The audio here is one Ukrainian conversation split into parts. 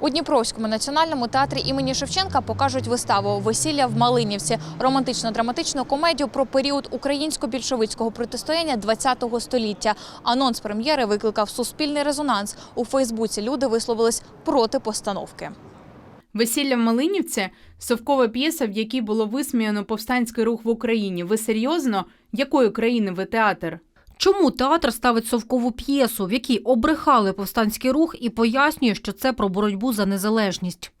У Дніпровському національному театрі імені Шевченка покажуть виставу Весілля в Малинівці романтично-драматичну комедію про період українсько-більшовицького протистояння ХХ століття. Анонс прем'єри викликав суспільний резонанс. У Фейсбуці люди висловились проти постановки. Весілля в Малинівці совкова п'єса, в якій було висміяно повстанський рух в Україні. Ви серйозно? Якої країни ви театр? Чому театр ставить совкову п'єсу, в якій обрехали повстанський рух і пояснює, що це про боротьбу за незалежність?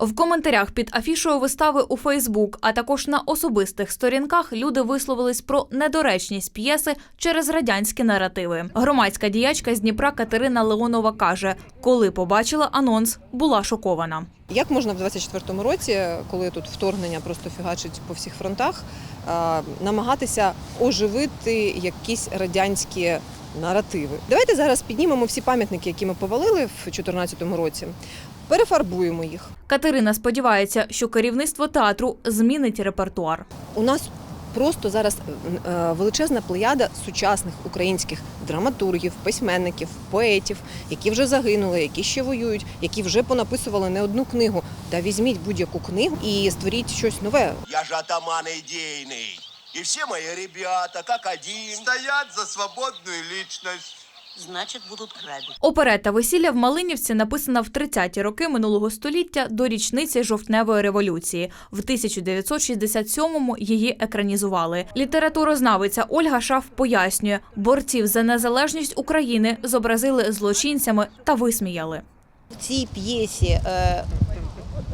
В коментарях під афішою вистави у Фейсбук, а також на особистих сторінках люди висловились про недоречність п'єси через радянські наративи. Громадська діячка з Дніпра Катерина Леонова каже, коли побачила анонс, була шокована. Як можна в 24-му році, коли тут вторгнення просто фігачить по всіх фронтах, намагатися оживити якісь радянські наративи? Давайте зараз піднімемо всі пам'ятники, які ми повалили в 2014 році, перефарбуємо їх. Катерина сподівається, що керівництво театру змінить репертуар. У нас просто зараз е, величезна плеяда сучасних українських драматургів, письменників, поетів, які вже загинули, які ще воюють, які вже понаписували не одну книгу. Та візьміть будь-яку книгу і створіть щось нове. Я же атаман идейный. И все мои ребята, как один, стоят за свободную личность. Значит, будут грабить. Оперета Весілля в Малинівці написана в 30-ті роки минулого століття до річниці жовтневої революції. В 1967-му її екранізували. Літературознавиця Ольга Шаф пояснює, борців за незалежність України зобразили злочинцями та висміяли. В цій п'єсі е,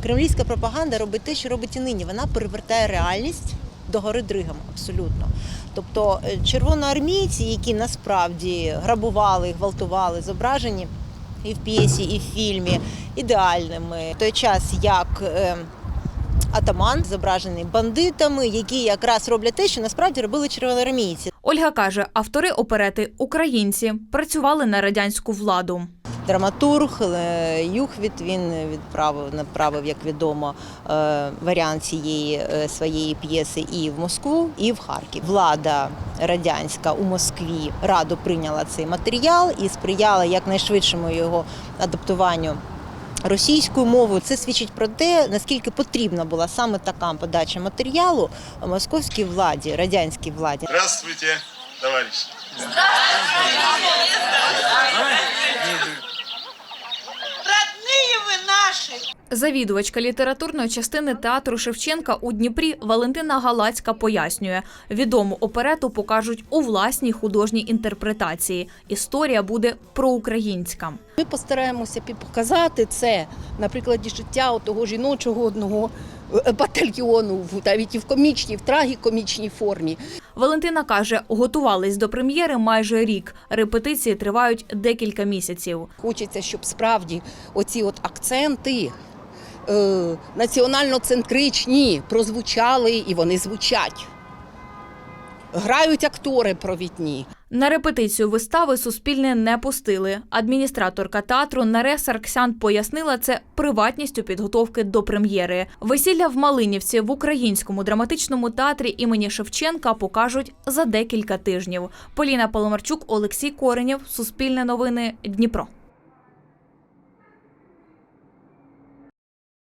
кремлівська пропаганда робить те, що робить і нині. Вона перевертає реальність до гори Дригом, абсолютно. Тобто е, червоноармійці, які насправді грабували, гвалтували, зображені і в п'єсі, і в фільмі ідеальними. В той час як е, атаман зображений бандитами, які якраз роблять те, що насправді робили червоноармійці. Ольга каже, автори оперети українці працювали на радянську владу. Драматург е, Юхвіт він відправив направив, як відомо, е, варіант цієї е, своєї п'єси і в Москву, і в Харків. Влада радянська у Москві радо прийняла цей матеріал і сприяла якнайшвидшому його адаптуванню. Російською мовою це свідчить про те, наскільки потрібна була саме така подача матеріалу московській владі, радянській владі. Здравствуйте, товарищ. Родные Завідувачка літературної частини театру Шевченка у Дніпрі Валентина Галацька пояснює, відому оперету покажуть у власній художній інтерпретації. Історія буде проукраїнська. Ми постараємося показати це на прикладі життя того жіночого одного е, батальйону, в- навіть і в комічній, в трагікомічній формі. Валентина каже, готувались до прем'єри майже рік. Репетиції тривають декілька місяців. Хочеться, щоб справді оці от акценти е, національно-центричні прозвучали і вони звучать. Грають актори провідні. На репетицію вистави Суспільне не пустили. Адміністраторка театру Наре Сарксян пояснила це приватністю підготовки до прем'єри. Весілля в Малинівці в українському драматичному театрі імені Шевченка покажуть за декілька тижнів. Поліна Паламарчук, Олексій Коренєв, Суспільне новини, Дніпро.